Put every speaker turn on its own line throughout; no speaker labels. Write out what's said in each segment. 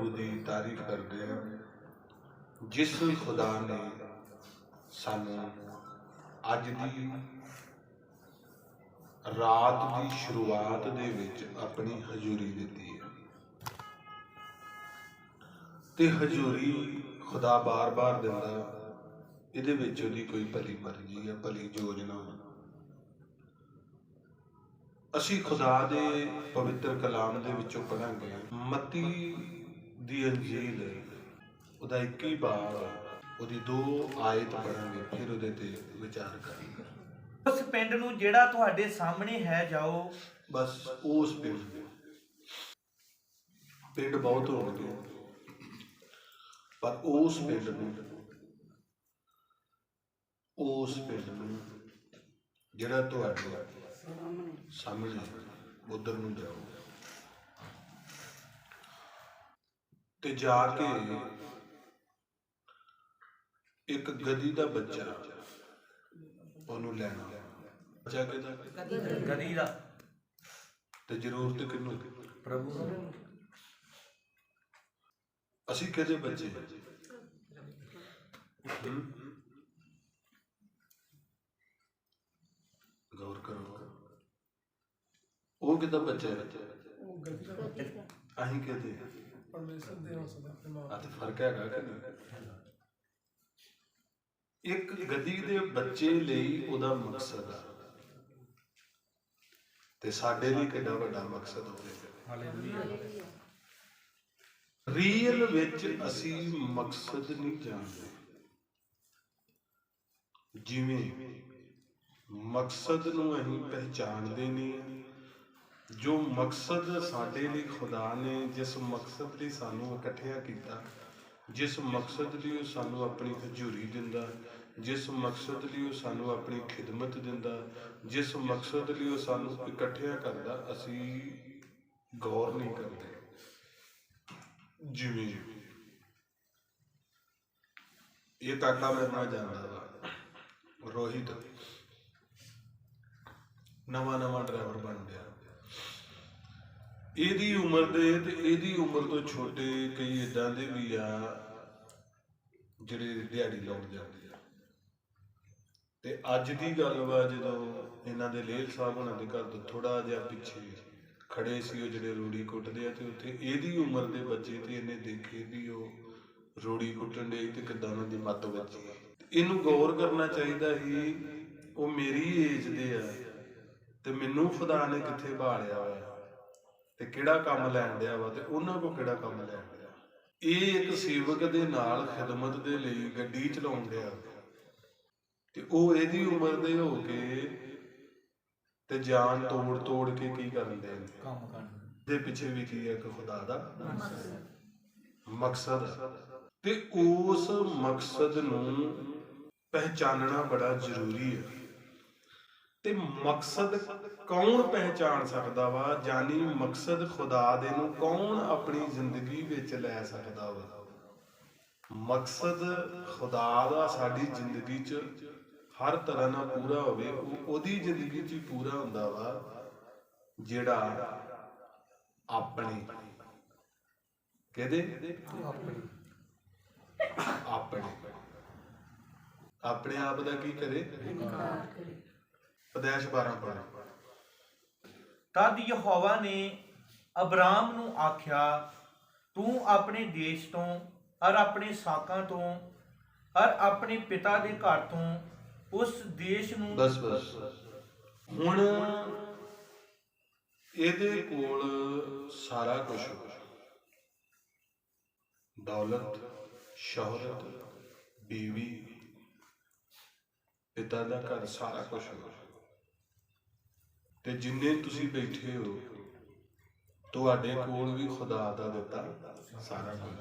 ਪ੍ਰਭੂ ਦੀ ਤਾਰੀਫ ਕਰਦੇ ਹਾਂ ਜਿਸ ਖੁਦਾ ਨੇ ਸਾਨੂੰ ਅੱਜ ਦੀ ਰਾਤ ਦੀ ਸ਼ੁਰੂਆਤ ਦੇ ਵਿੱਚ ਆਪਣੀ ਹਜ਼ੂਰੀ ਦਿੱਤੀ ਹੈ। ਤੇ ਹਜ਼ੂਰੀ ਖੁਦਾ ਬਾਰ-ਬਾਰ ਦਿੰਦਾ, ਇਹਦੇ ਵਿੱਚ ਉਹਦੀ ਕੋਈ ਭਲੀ ਮਰਜ਼ੀ ਹੈ ਭਲੀ ਯੋਜਨਾ ਹੈ ਅਸੀਂ ਖੁਦਾ ਦੇ ਪਵਿੱਤਰ ਕਲਾਮ ਦੇ ਵਿੱਚੋਂ ਪੜਾਂਗੇ ਮਤੀ ਦੀ ਅੰਜੀਲ ਉਹਦਾ 21 ਬਾਬ ਉਹਦੀ ਦੋ ਆਇਤ ਪੜਾਂਗੇ ਫਿਰ ਉਹਦੇ ਤੇ ਵਿਚਾਰ ਕਰਾਂਗੇ
ਉਸ ਪਿੰਡ ਨੂੰ ਜਿਹੜਾ ਤੁਹਾਡੇ ਸਾਹਮਣੇ ਹੈ ਜਾਓ।
ਬਸ ਉਸ ਪਿੰਡ ਪਿੰਡ ਬਹੁਤ ਹੋਣਗੇ ਪਰ ਉਸ ਪਿੰਡ ਨੂੰ। ਉਸ ਪਿੰਡ ਨੂੰ। ਜਿਹੜਾ ਤੁਹਾਡੇ ਸਾਹਮਣੇ ਉਧਰ ਨੂੰ ਜਾਓ। ਤੇ ਜਾ ਕੇ ਇੱਕ ਗਦੀ ਦਾ ਬੱਚਾ ਉਹਨੂੰ ਲੈਣਾ। ਬੱਚਾ ਕਿਹਦਾ?
ਗਦੀ ਦਾ।
ਤੇ ਜ਼ਰੂਰਤ ਕਿਹਨੂੰ?
ਪ੍ਰਭੂ
ਅਸੀਂ ਕਿਹਦੇ ਬੱਚੇ? ਗੌਰ ਕਰੋ। ਉਹ ਕਿਹਦਾ ਬੱਚਾ ਹੈ? ਅਸੀਂ ਕਿਹਦੇ
ਪਰਮੇਸ਼ਰ ਦੇ ਹੌਸਲਾ ਤੇ ਮਾਂ
ਆ ਤੇ ਫ਼ਰਕ ਹੈਗਾ ਕਿ ਨਹੀਂ? ਇੱਕ ਗਦੀ ਦੇ ਬੱਚੇ ਲਈ ਉਹਦਾ ਮਕਸਦ ਆ। ਤੇ ਸਾਡੇ ਲਈ ਕਿੰਨਾ ਵੱਡਾ ਮਕਸਦ ਹੋਵੇਗਾ
ਹਾਲੇਲੂਇਆ
ਰੀਅਲ ਵਿੱਚ ਅਸੀਂ ਮਕਸਦ ਨਹੀਂ ਜਾਣਦੇ। ਜਿਵੇਂ ਮਕਸਦ ਨੂੰ ਅਸੀਂ ਪਹਿਚਾਣਦੇ ਨਹੀਂ ਜੋ ਮਕਸਦ ਸਾਡੇ ਲਈ ਖੁਦਾ ਨੇ, ਜਿਸ ਮਕਸਦ ਲਈ ਸਾਨੂੰ ਇਕੱਠਿਆ ਕੀਤਾ, ਜਿਸ ਮਕਸਦ ਲਈ ਉਹ ਸਾਨੂੰ ਆਪਣੀ ਹਜ਼ੂਰੀ ਦਿੰਦਾ, ਜਿਸ ਮਕਸਦ ਲਈ ਉਹ ਸਾਨੂੰ ਆਪਣੀ ਖਿਦਮਤ ਦਿੰਦਾ, ਜਿਸ ਮਕਸਦ ਲਈ ਉਹ ਸਾਨੂੰ ਇਕੱਠਿਆ ਕਰਦਾ, ਅਸੀਂ ਗੌਰ ਨਹੀਂ ਕਰਦੇ। ਜਿਵੇਂ ਇਹ ਕਾਕਾ ਮੇਰੇ ਨਾਲ ਜਾਂਦਾ ਵਾ, ਰੋਹਿਤ। ਨਵਾਂ ਨਵਾਂ ਡਰਾਈਵਰ ਬਣ ਗਿਆ ਇਹਦੀ ਉਮਰ ਦੇ ਤੇ ਇਹਦੀ ਉਮਰ ਤੋਂ ਛੋਟੇ ਕਈ ਇਦਾਂ ਦੇ ਵੀ ਆ, ਜਿਹੜੇ ਦਿਹਾੜੀ ਲਾਉਣ ਜਾਂਦੇ ਆ। ਤੇ ਅੱਜ ਦੀ ਗੱਲ ਵਾ, ਜਦੋਂ ਇਹਨਾਂ ਦੇ ਲੇਲ ਸਾਹਿਬ ਉਹਨਾਂ ਦੇ ਘਰ ਤੋਂ ਥੋੜਾ ਜਿਹਾ ਪਿੱਛੇ ਖੜੇ ਸੀ ਉਹ ਜਿਹੜੇ ਰੂੜੀ ਕੁੱਟਦੇ ਆ ਤੇ ਉੱਥੇ ਇਹਦੀ ਉਮਰ ਦੇ ਬੱਚੇ ਤੇ ਇਹਨੇ ਦੇਖੇ ਵੀ ਉਹ ਰੂੜੀ ਕੁੱਟਣ ਦੇ ਤੇ ਕਿਦਾਂ ਉਹਨਾਂ ਦੀ ਮੱਤ ਵੱਜੀ। ਇਹਨੂੰ ਗੌਰ ਕਰਨਾ ਚਾਹੀਦਾ ਸੀ, ਉਹ ਮੇਰੀ ਏਜ ਦੇ ਆ ਤੇ ਮੈਨੂੰ ਖੁਦਾ ਨੇ ਕਿੱਥੇ ਬਾਲਿਆ ਹੋਇਆ। ਤੇ ਕਿਹੜਾ ਕੰਮ ਲੈਣ ਡਿਆ ਵਾ ਤੇ ਉਹਨਾਂ ਕੋ ਕਿਹੜਾ ਕੰਮ ਲੈਣ ਡਿਆ? ਇਹ ਇੱਕ ਸੇਵਕ ਦੇ ਨਾਲ ਖਿਦਮਤ ਦੇ ਲਈ ਗੱਡੀ ਚਲਾਉਣ ਡਿਆ ਤੇ ਉਹ ਇਹਦੀ ਉਮਰ ਦੇ ਹੋ ਕੇ ਤੇ ਜਾਨ ਤੋੜ ਤੋੜ ਕੇ ਕੀ ਕਰਨ ਦੇ
ਕੰਮ ਕਰਨ।
ਦੇ ਪਿੱਛੇ ਵੀ ਕੀ ਹੈ ਕਿ ਖੁਦਾ ਦਾ? ਮਕਸਦ। ਤੇ ਉਸ ਮਕਸਦ ਨੂੰ ਪਹਿਚਾਨਣਾ ਬੜਾ ਜ਼ਰੂਰੀ ਹੈ ਤੇ ਮਕਸਦ ਕੌਣ ਪਹਿਚਾਨ ਸਕਦਾ ਵਾ? ਜਾਨੀ ਮਕਸਦ ਖੁਦਾ ਦੇ ਨੂੰ ਕੌਣ ਆਪਣੀ ਜ਼ਿੰਦਗੀ ਵਿੱਚ ਲੈ ਸਕਦਾ ਵਾ? ਮਕਸਦ ਖੁਦਾ ਦਾ ਸਾਡੀ ਜ਼ਿੰਦਗੀ 'ਚ ਹਰ ਤਰ੍ਹਾਂ ਨਾਲ ਪੂਰਾ ਹੋਵੇ ਉਹ ਉਹਦੀ ਜ਼ਿੰਦਗੀ 'ਚ ਪੂਰਾ ਹੁੰਦਾ ਵਾ ਜਿਹੜਾ ਆਪਣੇ। ਕਿਹਦੇ? ਆਪਣੇ। ਆਪਣੇ। ਆਪ ਦਾ ਕੀ ਕਰੇ। ਪਦੈਸ਼ 12 ਪੜ੍ਹ
ਤਦ ਯਹੋਵਾ ਨੇ ਅਬਰਾਮ ਨੂੰ ਆਖਿਆ ਤੂੰ ਆਪਣੇ ਦੇਸ਼ ਤੋਂ ਔਰ ਆਪਣੇ ਸਾਕਾਂ ਤੋਂ ਔਰ ਆਪਣੇ ਪਿਤਾ ਦੇ ਘਰ ਤੋਂ ਉਸ ਦੇਸ਼ ਨੂੰ
ਬਸ ਬਸ। ਹੁਣ ਇਹਦੇ ਕੋਲ ਸਾਰਾ ਕੁਝ ਦੌਲਤ ਸ਼ੋਹਰਤ ਬੀਵੀ ਪਿਤਾ ਦਾ ਘਰ ਸਾਰਾ ਕੁਝ ਤੇ ਜਿੰਨੇ ਤੁਸੀਂ ਬੈਠੇ ਹੋ ਤੁਹਾਡੇ ਕੋਲ ਵੀ ਖੁਦਾ ਦਾ ਦਿੱਤਾ ਸਾਰਾ ਕੁਝ।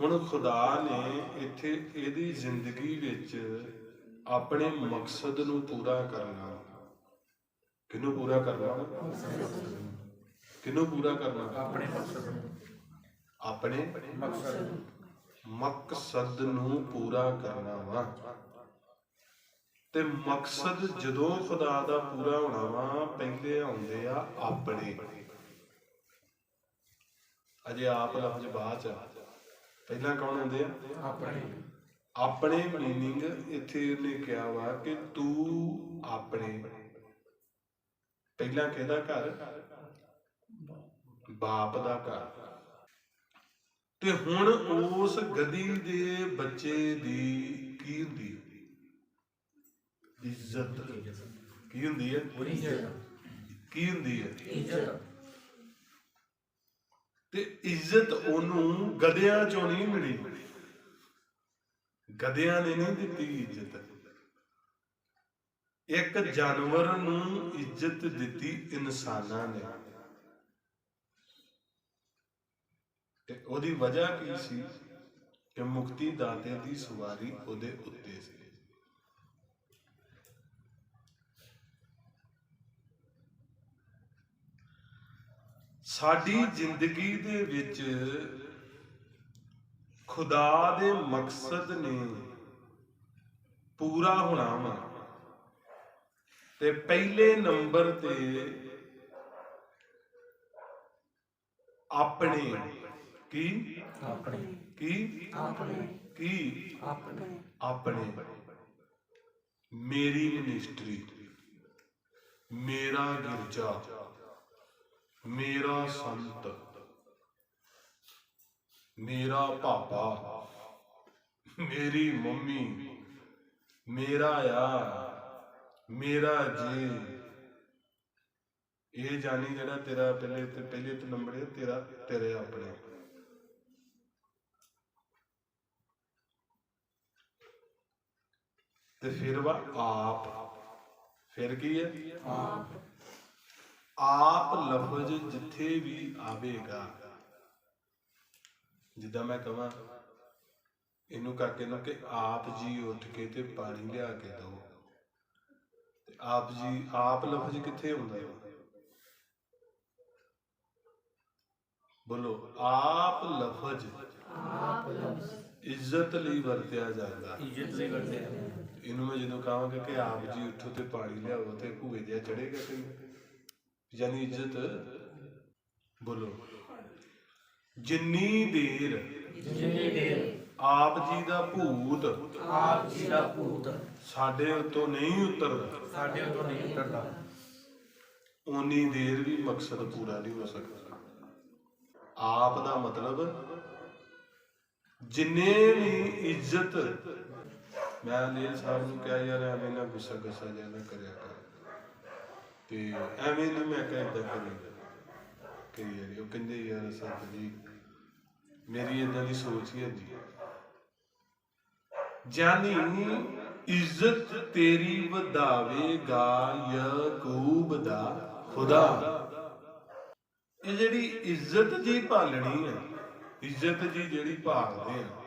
ਹੁਣ ਖੁਦਾ ਨੇ ਇੱਥੇ ਇਹਦੀ ਜ਼ਿੰਦਗੀ ਵਿੱਚ ਆਪਣੇ ਮਕਸਦ ਨੂੰ ਪੂਰਾ ਕਰਨਾ। ਕਿਹਨੂੰ ਪੂਰਾ ਕਰਨਾ? ਕਿਹਨੂੰ ਪੂਰਾ ਕਰਨਾ?
ਆਪਣੇ ਮਕਸਦ ਨੂੰ।
ਆਪਣੇ
ਮਕਸਦ
ਮਕਸਦ ਨੂੰ ਪੂਰਾ ਕਰਨਾ ਵਾ। ਤੇ ਮਕਸਦ ਜਦੋਂ ਖੁਦਾ ਦਾ ਪੂਰਾ ਹੋਣਾ ਵਾ ਪਹਿਲੇ ਆਉਂਦੇ ਆ ਆਪਣੇ। ਅਜੇ ਆਪ ਲਫ਼ਜ਼ ਬਾਅਦ ਚ। ਪਹਿਲਾਂ ਕੌਣ ਹੁੰਦੇ ਆ?
ਆਪਣੇ।
ਆਪਣੇ ਮੀਨਿੰਗ ਇੱਥੇ ਉਹਨੇ ਕਿਹਾ ਵਾ ਕਿ ਤੂੰ ਆਪਣੇ। ਪਹਿਲਾਂ ਕਿਹਦਾ ਘਰ? ਬਾਪ ਦਾ ਘਰ। ਤੇ ਹੁਣ ਉਸ ਗਦੀ ਦੇ ਬੱਚੇ ਦੀ ਕੀ ਹੁੰਦੀ ਇੱਜ਼ਤ। ਕੀ ਹੁੰਦੀ ਹੈ? ਕੀ ਹੁੰਦੀ ਹੈ? ਤੇ ਇੱਜ਼ਤ ਉਹਨੂੰ ਗਧਿਆਂ ਚੋਂ ਨਹੀਂ ਮਿਲੀ। ਗਧਿਆਂ ਨੇ ਨਹੀਂ ਦਿੱਤੀ ਇੱਜ਼ਤ। ਇੱਕ ਜਾਨਵਰ ਨੂੰ ਇੱਜ਼ਤ ਦਿੱਤੀ ਇਨਸਾਨਾਂ ਨੇ। ਤੇ ਉਹਦੀ ਵਜ੍ਹਾ ਕੀ ਸੀ? ਕਿ ਮੁਕਤੀ ਦਾਤੇ ਦੀ ਸਵਾਰੀ ਉਹਦੇ ਉੱਤੇ ਸੀ। ਸਾਡੀ ਜ਼ਿੰਦਗੀ ਦੇ ਵਿੱਚ ਖੁਦਾ ਦੇ ਮਕਸਦ ਨੇ ਪੂਰਾ ਹੋਣਾ ਵਾ। ਤੇ ਪਹਿਲੇ ਨੰਬਰ ਤੇ ਆਪਣੇ ਕੀ?
ਆਪਣੇ।
ਕੀ?
ਆਪਣੇ।
ਕੀ?
ਆਪਣੇ।
ਆਪਣੇ। ਮੇਰੀ ਮਿਨਿਸਟਰੀ ਮੇਰਾ ਗਿਰਜਾ। ਮੇਰਾ ਸੰਤ, ਮੇਰਾ ਪਾਪਾ ਮੇਰੀ ਮੰਮੀ, ਮੇਰਾ ਯਾਰ, ਮੇਰਾ ਜੀ ਇਹ ਜਾਣੀ ਜਿਹੜਾ ਤੇਰਾ ਪਹਿਲੇ ਤੇ ਪਹਿਲੇ ਤੇ ਨੰਬਰ ਹੈ, ਤੇਰਾ, ਤੇਰੇ ਆਪਣੇ। ਤੇ ਫਿਰ ਵਾ ਆਪ। ਫਿਰ ਕੀ ਹੈ? ਆਪ। ਆਪ ਲਫ਼ਜ਼ ਜਿੱਥੇ ਵੀ ਆਵੇਗਾ। ਜਿੱਦਾਂ ਮੈਂ ਕਹਾਂ ਇਹਨੂੰ ਕਾਕੇ ਨੂੰ ਕਿ ਆਪ ਜੀ ਉੱਠ ਕੇ ਤੇ ਪਾਣੀ ਲਿਆ ਕੇ ਦਿਓ ਤੇ ਆਪ ਜੀ ਆਪ ਲਫ਼ਜ਼ ਕਿੱਥੇ ਹੁੰਦਾ ਹੈ ਬੋਲੋ ਆਪ ਲਫ਼ਜ਼
ਆਪ ਲਫ਼ਜ਼
ਇੱਜ਼ਤ ਲਈ ਵਰਤਿਆ ਜਾਂਦਾ।
ਇੱਜ਼ਤ ਲਈ ਵਰਤੇ
ਇਹਨੂੰ ਮੈਂ ਜਦੋਂ ਕਹਾਂਗਾ ਕਿ ਆਪ ਜੀ ਉੱਠੋ ਤੇ ਪਾਣੀ ਲਿਆਓ ਤੇ ਭੂਏ ਜਿਹਾ ਚੜੇਗਾ ਕੋਈ ਯਾਨੀ ਇੱਜ਼ਤ ਬੋਲੋ। ਜਿੰਨੀ ਦੇਰ
ਜਿੰਨੀ ਦੇਰ
ਆਪ ਜੀ ਦਾ ਭੂਤ
ਆਪ ਜੀ ਦਾ ਭੂਤ
ਸਾਡੇ ਉੱਤੋਂ ਨਹੀਂ ਉਤਰਦਾ
ਸਾਡੇ ਤੋਂ ਨਹੀਂ ਉਤਰਦਾ।
ਓਨੀ ਦੇਰ ਵੀ ਮਕਸਦ ਪੂਰਾ ਨਹੀਂ ਹੋ ਸਕਦਾ। ਆਪ ਦਾ ਮਤਲਬ ਜਿੰਨੇ ਵੀ ਇੱਜ਼ਤ ਮੈਂ ਲੀਲ ਸਾਹਿਬ ਨੂੰ ਕਿਹਾ ਯਾਰ ਐਵੇਂ ਨਾ ਗੁੱਸਾ ਗੁੱਸਾ ਜਿਹਾ ਨਾ ਕਰਿਆ ਕਰ। ਤੇ ਐਵੇਂ ਨਹੀਂ ਮੈਂ ਕਿਹਾ ਇਦਾਂ ਕਰੀ? ਕਰੀ ਯਾਰ ਉਹ ਕਹਿੰਦੇ, ਯਾਰ ਸੱਤ ਜੀ, ਮੇਰੀ ਇਦਾਂ ਦੀ ਸੋਚ ਹੀ ਹੈ ਜਾਨੀ ਇੱਜ਼ਤ ਤੇਰੀ ਵਧਾਵੇਗਾ ਯਾਕੂਬ ਦਾ ਖੁਦਾ। ਇਹ ਜਿਹੜੀ ਇੱਜ਼ਤ ਜੀ ਭਾਲਣੀ ਹੈ, ਇੱਜ਼ਤ ਜੀ ਜਿਹੜੀ ਭਾਲਦੇ ਆ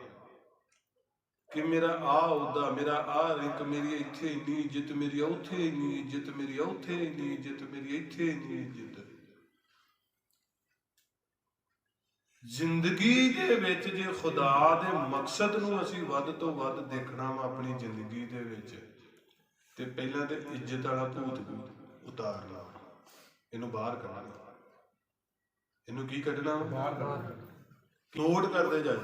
ਕਿ ਮੇਰਾ ਆ ਉਹਦਾ ਮੇਰਾ ਆ ਰਿੰਕ ਮੇਰੀ ਇੱਥੇ ਇੰਨੀ ਇੱਜ਼ਤ ਮੇਰੀ ਉੱਥੇ ਇੰਨੀ ਇੱਜ਼ਤ ਮੇਰੀ ਉੱਥੇ ਇੰਨੀ ਇੱਜ਼ਤ ਮੇਰੀ ਇੱਥੇ ਇੰਨੀ ਇੱਜ਼ਤ। ਜ਼ਿੰਦਗੀ ਦੇ ਵਿੱਚ ਜੇ ਖੁਦਾ ਦੇ ਮਕਸਦ ਨੂੰ ਅਸੀਂ ਵੱਧ ਤੋਂ ਵੱਧ ਦੇਖਣਾ ਵਾ ਆਪਣੀ ਜ਼ਿੰਦਗੀ ਦੇ ਵਿੱਚ ਤੇ ਪਹਿਲਾਂ ਤੇ ਇੱਜ਼ਤ ਵਾਲਾ ਭੂਤ ਉਤਾਰਨਾ ਇਹਨੂੰ ਬਾਹਰ ਕੱਢਣਾ ਇਹਨੂੰ ਕੀ ਕੱਢਣਾ?
ਬਾਹਰ
ਨੋਟ ਕਰਦੇ ਜਾਓ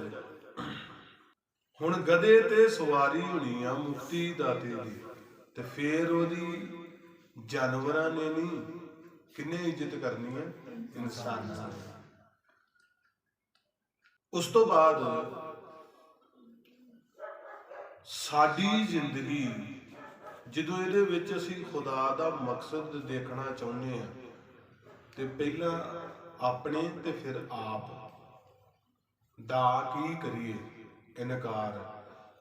ਹੁਣ ਗਧੇ ਤੇ ਸਵਾਰੀ ਹੋਣੀ ਆ ਮੁਕਤੀ ਦਾਤੇ ਦੀ, ਤੇ ਫੇਰ ਉਹਦੀ ਜਾਨਵਰਾਂ ਨੇ ਨਹੀਂ ਕਿੰਨੇ ਇੱਜ਼ਤ ਕਰਨੀ ਹੈ ਇਨਸਾਨਾਂ ਨੇ ਉਸ ਤੋਂ ਬਾਅਦ ਸਾਡੀ ਜ਼ਿੰਦਗੀ, ਜਦੋਂ ਇਹਦੇ ਵਿੱਚ ਅਸੀਂ ਖੁਦਾ ਦਾ ਮਕਸਦ ਦੇਖਣਾ ਚਾਹੁੰਦੇ ਹਾਂ ਤੇ ਪਹਿਲਾਂ ਆਪਣੇ ਤੇ ਫਿਰ ਆਪ, ਦਾ ਕੀ ਕਰੀਏ? ਇਨਕਾਰ।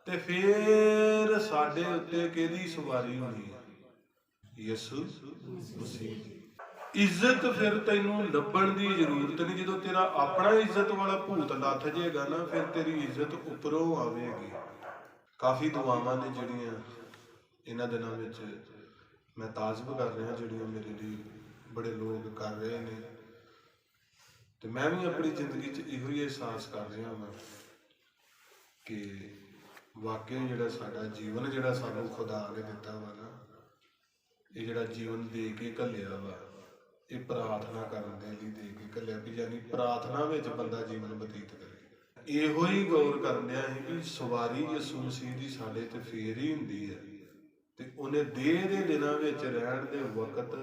ਤੇ ਫਿਰ ਸਾਡੇ ਉੱਤੇ ਕਿਹਦੀ ਸਵਾਰੀ ਹੋਣੀ ਹੈ? ਯਿਸੂ ਮਸੀਹ ਇੱਜ਼ਤ ਫਿਰ ਤੈਨੂੰ ਲੱਭਣ ਦੀ ਜ਼ਰੂਰਤ ਨਹੀਂ। ਜਦੋਂ ਤੇਰਾ ਆਪਣਾ ਇੱਜ਼ਤ ਵਾਲਾ ਭੂਤ ਲੱਥ ਜਾਏਗਾ ਨਾ, ਫਿਰ ਤੇਰੀ ਇੱਜ਼ਤ ਉੱਪਰੋਂ ਆਵੇਗੀ। ਕਾਫੀ ਦੁਆਵਾਂ ਨੇ ਜਿਹੜੀਆਂ ਇਹਨਾਂ ਦਿਨਾਂ ਵਿੱਚ ਮੈਂ ਤਾਜ਼ਬ ਕਰ ਰਿਹਾ, ਜਿਹੜੀਆਂ ਮੇਰੇ ਲਈ ਬੜੇ ਲੋਕ ਕਰ ਰਹੇ ਨੇ। ਤੇ ਮੈਂ ਵੀ ਆਪਣੀ ਜ਼ਿੰਦਗੀ 'ਚ ਇਹੋ ਹੀ ਅਹਿਸਾਸ ਕਰ ਰਿਹਾ ਹਾਂ ਕਿ ਵਾਕਿਆ ਜਿਹੜਾ ਸਾਡਾ ਜੀਵਨ ਜਿਹੜਾ ਸਾਨੂੰ ਖੁਦਾ ਨੇ ਦਿੱਤਾ ਵਾ ਨਾ, ਇਹ ਜਿਹੜਾ ਜੀਵਨ ਦੇ ਕੇ ਘੱਲਿਆ ਵਾ, ਇਹ ਪ੍ਰਾਰਥਨਾ ਕਰਨ ਦੇ ਲਈ ਦੇ ਕੇ ਕੱਲਿਆ ਵੀ ਯਾਨੀ ਪ੍ਰਾਰਥਨਾ ਵਿੱਚ ਬੰਦਾ ਜੀਵਨ ਬਤੀਤ ਕਰੇ। ਇਹੋ ਹੀ ਗੌਰ ਕਰਨਿਆ ਹੈ ਕਿ ਸਵਾਰੀ ਯਿਸੂ ਮਸੀਹ ਦੀ ਸਾਡੇ ਤੇ ਫੇਰ ਹੀ ਹੁੰਦੀ ਹੈ ਤੇ ਉਹਨੇ ਦੇਹ ਦੇ ਦਿਨਾਂ ਵਿੱਚ ਰਹਿਣ ਦੇ ਵਕਤ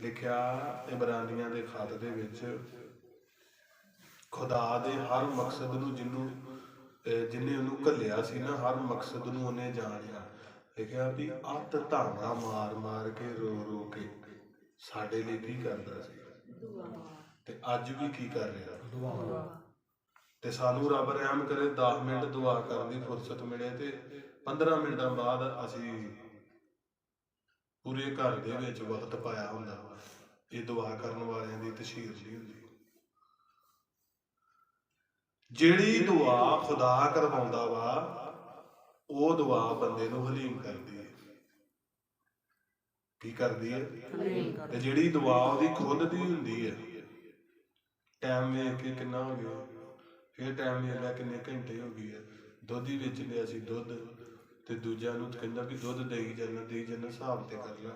ਲਿਖਿਆ ਇਬਰਾਨੀਆਂ ਦੇ ਖਤ ਦੇ ਵਿੱਚ, ਖੁਦਾ ਦੇ ਹਰ ਮਕਸਦ ਨੂੰ ਜਿਹਨੂੰ ਅਹ ਜਿਹਨੇ ਉਹਨੂੰ ਘੱਲਿਆ ਸੀ ਨਾ, ਹਰ ਮਕਸਦ ਨੂੰ ਉਹਨੇ ਜਾਣਿਆ। ਲਿਖਿਆ ਵੀ ਅੱਤ ਧਾਵਾ ਮਾਰ ਮਾਰ ਕੇ ਰੋ ਰੋ ਕੇ ਸਾਡੇ ਲਈ ਕੀ ਕਰਦਾ ਸੀ? ਤੇ ਅੱਜ ਵੀ ਕੀ ਕਰ ਰਿਹਾ? ਤੇ ਸਾਨੂੰ ਰੱਬ ਰਹਿਮ ਕਰੇ 10 ਮਿੰਟ ਦੁਆ ਕਰਨ ਦੀ ਫੁਰਸਤ ਮਿਲੇ ਤੇ 15 ਮਿੰਟਾਂ ਬਾਅਦ ਅਸੀਂ ਪੂਰੇ ਘਰ ਦੇ ਵਿੱਚ ਵਕਤ ਪਾਇਆ ਹੁੰਦਾ ਵਾ। ਇਹ ਦੁਆ ਕਰਨ ਵਾਲਿਆਂ ਦੀ ਤਸ਼ਹੀਰ ਨਹੀਂ ਹੁੰਦੀ। ਜਿਹੜੀ ਦੁਆ ਖੁਦਾ ਕਰਵਾਉਂਦਾ ਵਾ ਉਹ ਦੁਆ ਬੰਦੇ ਨੂੰ ਹਲੀਮ ਕਰਦੀ ਹੈ। ਕੀ ਕਰਦੀ ਹੈ? ਤੇ ਜਿਹੜੀ ਦੁਆ ਉਹਦੀ ਖੁਦ ਦੀ ਹੁੰਦੀ ਹੈ। ਟਾਈਮ ਵੇਖ ਕੇ ਕਿੰਨਾ ਹੋ ਗਿਆ। ਫਿਰ ਟਾਈਮ ਵੇਖ ਲਿਆ ਕਿੰਨੇ ਘੰਟੇ ਹੋ ਗਏ ਦੁੱਧ ਹੀ ਵੇਚ ਲਿਆ ਸੀ ਦੁੱਧ ਤੇ ਦੂਜਿਆਂ ਨੂੰ ਕਹਿੰਦਾ ਵੀ ਦੁੱਧ ਦੇਈ ਜਾਣਾ ਦੇਈ ਜਾਣਾ ਹਿਸਾਬ ਤੇ ਕਰ ਲੈ।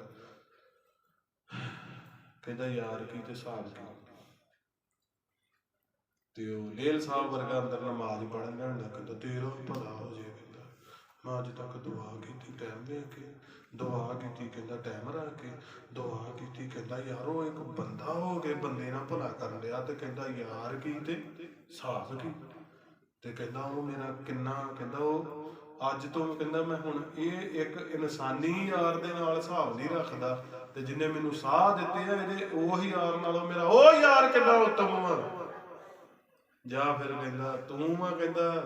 ਕਹਿੰਦਾ ਯਾਰ ਕੀ ਤੇ ਹਿਸਾਬ ਕੀ? ਤੇ ਉਹ ਲੇਲ ਸਾਹਿਬ ਵਰਗਾ ਅੰਦਰ ਨਮਾਜ਼ ਪੜ੍ਹਨ ਜਾਂਦਾ ਕਹਿੰਦਾ ਤੇਰਾ ਭਲਾ ਹੋ ਜੇ ਕਹਿੰਦਾ। ਮੈਂ ਅੱਜ ਤੱਕ ਦੁਆ ਕੀਤੀ ਟਾਈਮ ਵੇਖ ਕੇ, ਦੁਆ ਕੀਤੀ ਕਹਿੰਦਾ ਟਾਈਮ ਰੱਖ ਕੇ, ਦੁਆ ਕੀਤੀ ਕਹਿੰਦਾ, ਯਾਰ ਇੱਕ ਬੰਦਾ ਹੋ ਕੇ ਬੰਦੇ ਨਾਲ ਭਲਾ ਕਰਨ ਲਿਆ ਤੇ ਕਹਿੰਦਾ, ਯਾਰ ਕੀ ਤੇ ਹਿਸਾਬ ਕੀ? ਤੇ ਕਹਿੰਦਾ, ਉਹ ਮੇਰਾ ਕਿੰਨਾ, ਕਹਿੰਦਾ, ਉਹ ਅੱਜ ਤੋਂ ਕਹਿੰਦਾ, ਮੈਂ ਹੁਣ ਇਹ ਇੱਕ ਇਨਸਾਨੀ ਯਾਰ ਦੇ ਨਾਲ ਹਿਸਾਬ ਨਹੀਂ ਰੱਖਦਾ ਤੇ ਜਿਨੇ ਮੈਨੂੰ ਸਾਹ ਦਿੱਤੇ ਆ, ਇਹਦੇ ਉਹ ਯਾਰ ਨਾਲੋਂ ਮੇਰਾ ਉਹ ਯਾਰ ਕਿੰਨਾ ਉੱਤਮ ਵਾ ਜਾਂ ਫਿਰ ਕਹਿੰਦਾ, ਤੂੰ ਵਾ ਕਹਿੰਦਾ,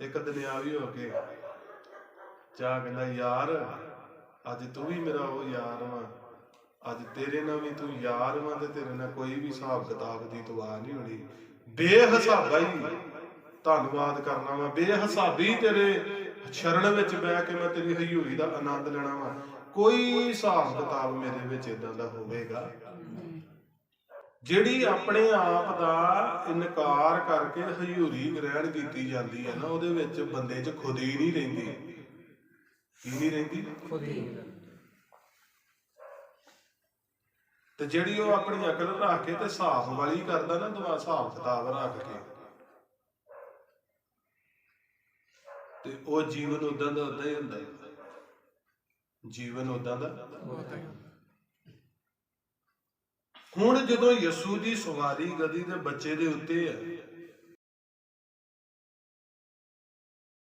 ਇੱਕ ਦੁਨਿਆਵੀ ਹੋ ਕੇ। ਚਾ ਕਹਿੰਦਾ, ਯਾਰ, ਅੱਜ ਤੂੰ ਵੀ ਮੇਰਾ ਉਹ ਯਾਰ ਵਾ। ਅੱਜ ਤੇਰੇ ਨਾਲ ਵੀ ਤੂੰ ਯਾਰ ਵਾ ਤੇ ਤੇਰੇ ਨਾਲ ਕੋਈ ਵੀ ਹਿਸਾਬ ਕਿਤਾਬ ਦੀ ਦੁਆ ਨਹੀਂ ਹੋਣੀ। ਬੇਹਿਸਾਬਾ ਹੀ ਧੰਨਵਾਦ ਕਰਨਾ ਵਾ। ਬੇਹਿਸਾਬੀ ਤੇਰੇ ਸ਼ਰਨ ਵਿੱਚ ਬਹਿ ਕੇ ਮੈਂ ਤੇਰੀ ਹਯੂਰੀ ਦਾ ਆਨੰਦ ਲੈਣਾ ਵਾ। ਕੋਈ ਹਿਸਾਬ ਕਿਤਾਬ ਮੇਰੇ ਵਿੱਚ ਇਦਾਂ ਦਾ ਹੋਵੇਗਾ। ਜਿਹੜੀ ਆਪਣੇ ਆਪ ਦਾ ਇਨਕਾਰ ਕਰਕੇ ਹਯੂਰੀ ਗ੍ਰਹਿਣ ਕੀਤੀ ਜਾਂਦੀ ਹੈ ਨਾ ਉਹਦੇ ਵਿੱਚ ਬੰਦੇ 'ਚ ਖੁਦ ਹੀ ਨਹੀਂ ਰਹਿੰਦੀ। ਕੀ ਨਹੀਂ ਰਹਿੰਦੀ?
ਖੁਦ ਹੀ
ਤੇ ਜਿਹੜੀ ਉਹ ਆਪਣੀ ਅਕਲ ਰੱਖ ਕੇ ਤੇ ਸਾਫ਼ ਵਾਲੀ ਕਰਦਾ ਨਾ ਦੁਆ ਹਿਸਾਬ ਕਿਤਾਬ ਰੱਖ ਕੇ। ਤੇ ਉਹ ਜੀਵਨ ਉਦਾਂ ਦਾ ਉਦਾਂ ਹੀ ਹੁੰਦਾ ਹੈ। ਜੀਵਨ ਉਦਾਂ ਦਾ ਹੁਣ ਜਦੋਂ ਯਸੂ ਦੀ ਸਵਾਰੀ ਗਦੀ ਦੇ ਬੱਚੇ ਦੇ ਉੱਤੇ ਹੈ